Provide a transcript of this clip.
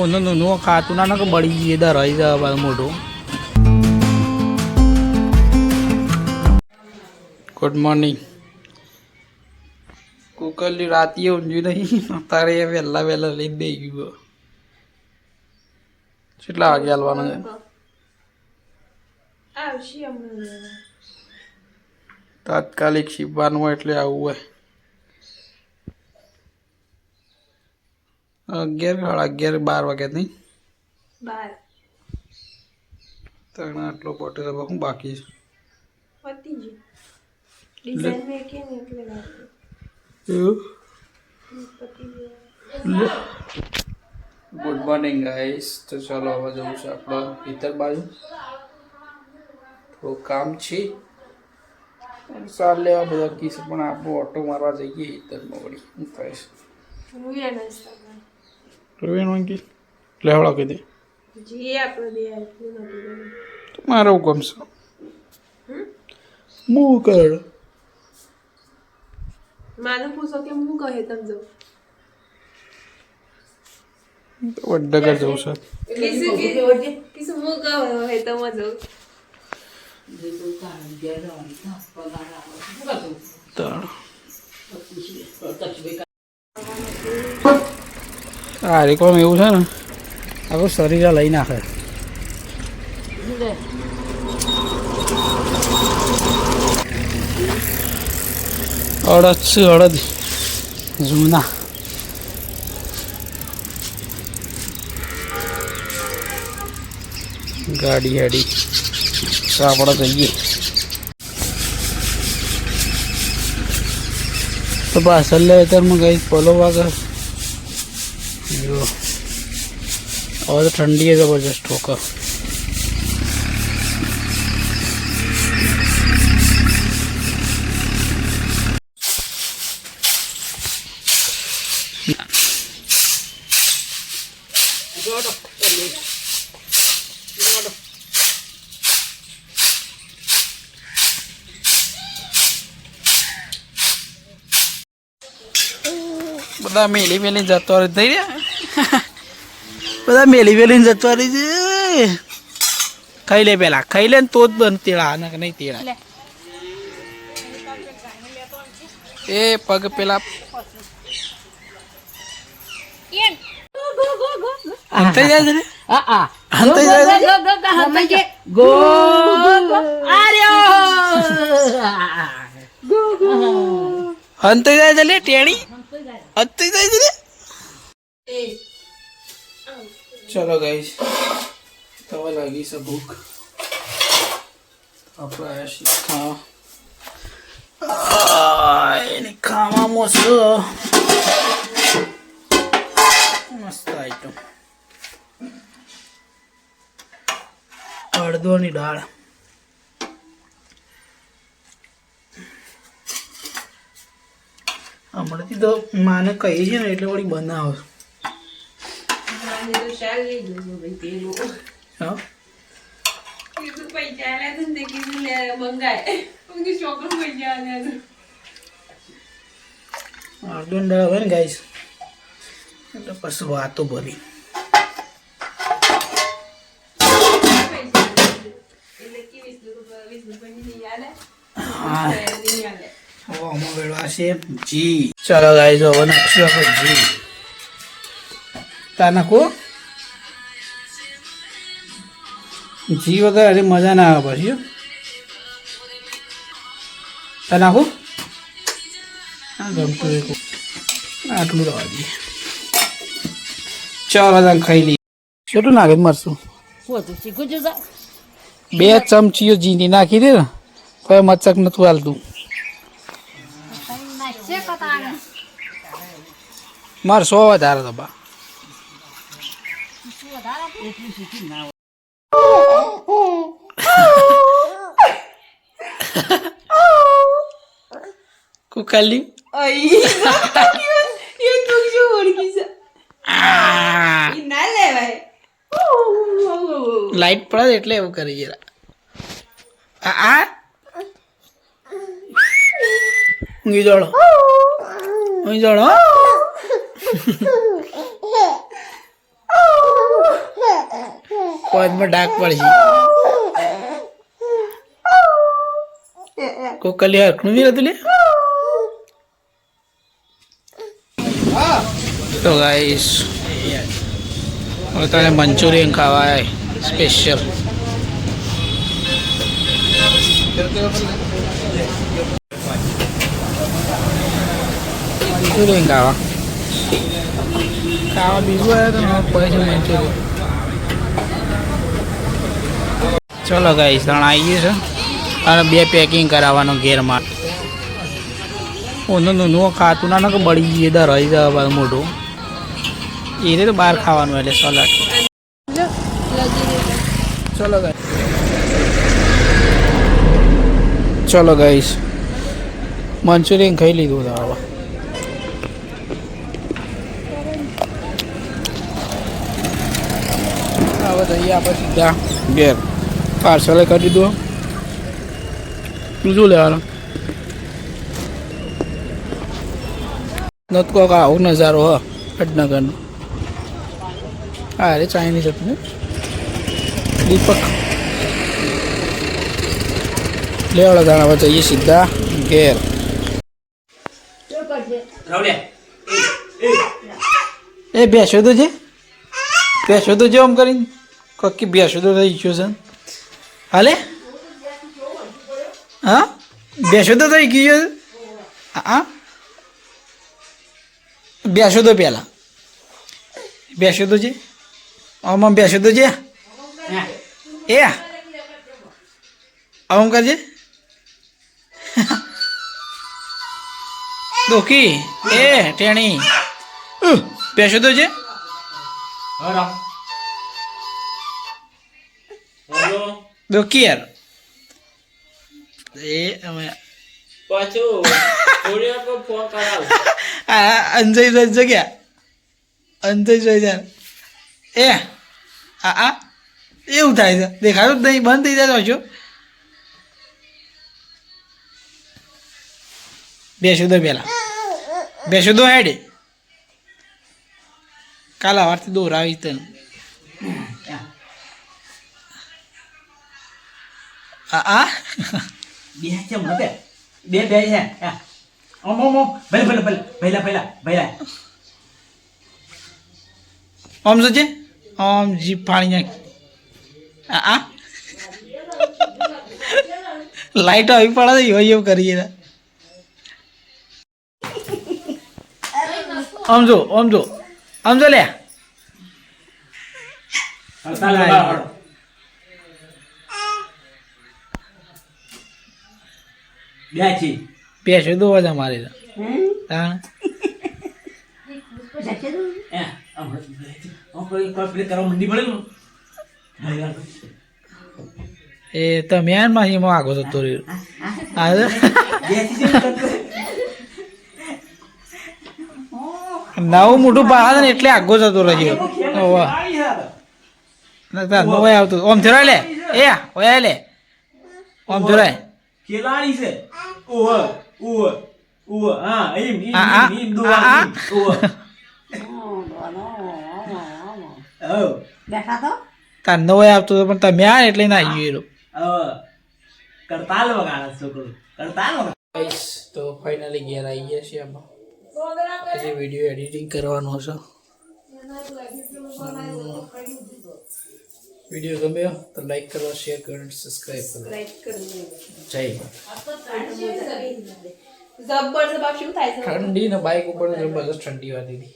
ઓનું નું ખાતું ના કે બળી જઈએ દરાઈ જાય બાદ મોઢું. ગુડ મોર્નિંગ કુકરલી રાતે ઊંઘ્યું નહીં. તારે એ વહેલા વહેલા લઈ દઈ ગયું. કેટલા વાગે હાલવાનું છે? તાત્કાલિક શીખવાનું હોય એટલે આવું હોય. અગિયાર સાડા અગિયાર બાર વાગ્યા નહીં? બાર. તને આટલો પોટે હવે શું બાકી ગુડ મોર્નિંગ ગાઈસ તો ચાલો હવે જવું છે આપણો ભીતર બાજુ. થોડું કામ છે. સાર લેવા બધા કીસ પણ આપણું ઓટો મારવા જઈએ હિતરમાં વળી. શું થાય છે હું પ્રવીણ વાંકી લેવડા નથી ગયું મારે હું ગમશે હું કર? માને પૂછો કે હું કહે તમ વડનગર જવું છે. કિસુ કિસુ હું કહે? હે તમ જો. ત્રણ આ રેકોમ એવું છે ને, આખું શરીર લઈ નાખે. અડદ છે, અડદ. જૂના. ગાડી તો આપણે જઈએ. તો પાછળ લે અત્યારમાં ગઈ પોલો વાગે જો હવે ठंडी ઠંડી ज़बरदस्त જબરજસ્ત ઠોકર બધા મેલી મેલી જતો થઈ રહ્યા? બધા મેલી વેલી જતો રહી છે. ખાઈ લે પેલા ખાઈ લે ને તો જ બન તેડા ને નહીં તેડા. એ પગ પેલા અંતાઈ જાય છે ને? અંતાઈ જાય છે અંતાઈ જાય છે ટેણી? અંતાઈ જાય છે ચલો ગાઈસ તવા લાગી છે ભૂખ. આપણે છીએ ખાવા એની ખાવામાં છે. મસ્ત આઈટમ અડદોની દાળ. હમણાંથી તો માને કહી છે ને, એટલે વળી બનાવો. દાળ હોય ને ગાઈસ એટલે પછી વાતો ભરી. હા. વેળવા છે જી. ચાલો ગાઈસ હવે નાખશું જી. તા નાખો જી વગર અરે મજા ના આવે પછી હો. તા નાખો ગમતું આટલું રહેવા દઈએ. ચાલો તમે ખાઈ લઈએ. કેટલું નાખે મરશું બે ચમચીઓ જીની નાખી દે ને તો મચક નતું હાલતું મારે સો વધારે તો બા કુકાલી અઈ એ તું શું ઓળખી છે ઈ ના લેવાય લાઈટ પડે એટલે એવું કરી જરા આ આ ઊંઘી જોડો ઊંઘી જોડો પદમાં ડાક પડશે. કોકલી હરખણું નહીં હતું લે તો ગાઈશ હવે તને મંચુરિયન ખાવા સ્પેશિયલ મંચુરિયન ખાવા. ખાવા બીજું આવ્યા તો પછી મંચુરિયન? ચલો ગાઈસ ત્રણ આવી છે. અને બે પેકિંગ કરાવવાનું ઘેરમાં. ઓનું નું ખાતું ના કે બળી જઈએ દર રહી જાય મોટું એ રીતે બહાર ખાવાનું એટલે સલાડ ચલો ગાઈસ ચલો ગાઈસ મંચુરિયન ખાઈ લીધું તો હવે. હવે જઈએ આપણે સીધા ઘેર. પાર્સલ કરી દીધું. શું લેવાનું. નથી કોક આવો નજારો હ વડનગરનો હા અરે ચાઇનીઝ હતું ને? દીપક. લેવડો દાણા હવે જઈએ સીધા ઘેર. એ બેસો તો છે બેસો તો છે આમ કરીને. કક્કી બેસો તો થઈ ગયો છે. હાલે? હા? બેસો તો થઈ ગયો હા બેસો તો પહેલાં બેસો તો છે આમાં બેસો તો છે એ આવું કરજે. દોખી એ ટેણી. બેસો તો છે યાર એ અમે આ અંજય ભાઈ જગ્યા અંજય ભાઈ જાય એ આ આ એવું થાય છે દેખાતું જ નહીં બંધ થઈ જાય છો બેસું તો પેલા બેસું તો હેડે કાલ સવારથી દોરાવી તને આ આ બે છે મોટે બે બે છે ઓમ ઓમ ઓમ ભલે ભલે ભલે ભલે ભલે ભલે ઓમ શું છે આમ જીપ ફાડી આ આ લાઈટ આવી પડે તો એવું એવું કરીએ ઓમ જો ઓમ જો આમ જો લે બે છે પેસો તો. મારે મારી હા એ તમે યારમાં એમાં આગો જતો રહ્યો. નવું મોટું બહાર ને એટલે આગો જતો રહ્યો. ઓમ થરાય લે. એ ઓયા લે. ઓમ થરાય ખેલાડી છે. ઓહ ઓહ ઓહ હા એમ એમ એમ, એમ દો આ, આ. ઓહ બેઠા તો? તાર નો આવતો પણ તમે આ એટલે ના આવ્યું એ કરતાલ વગાડે છોકરો. કરતાલ ગાઈસ તો ફાઇનલી ઘેર આવી ગયા છીએ આમાં હજી વીડિયો એડિટિંગ કરવાનો છે. વીડિયો ગમ્યો તો લાઈક કરો શેર કરો સબસ્ક્રાઇબ કરો. જય માતા જબ્બર જબાબ શું થાય છે? ઠંડી ને બાઇક ઉપર જબરજસ્ત ઠંડી વાતી હતી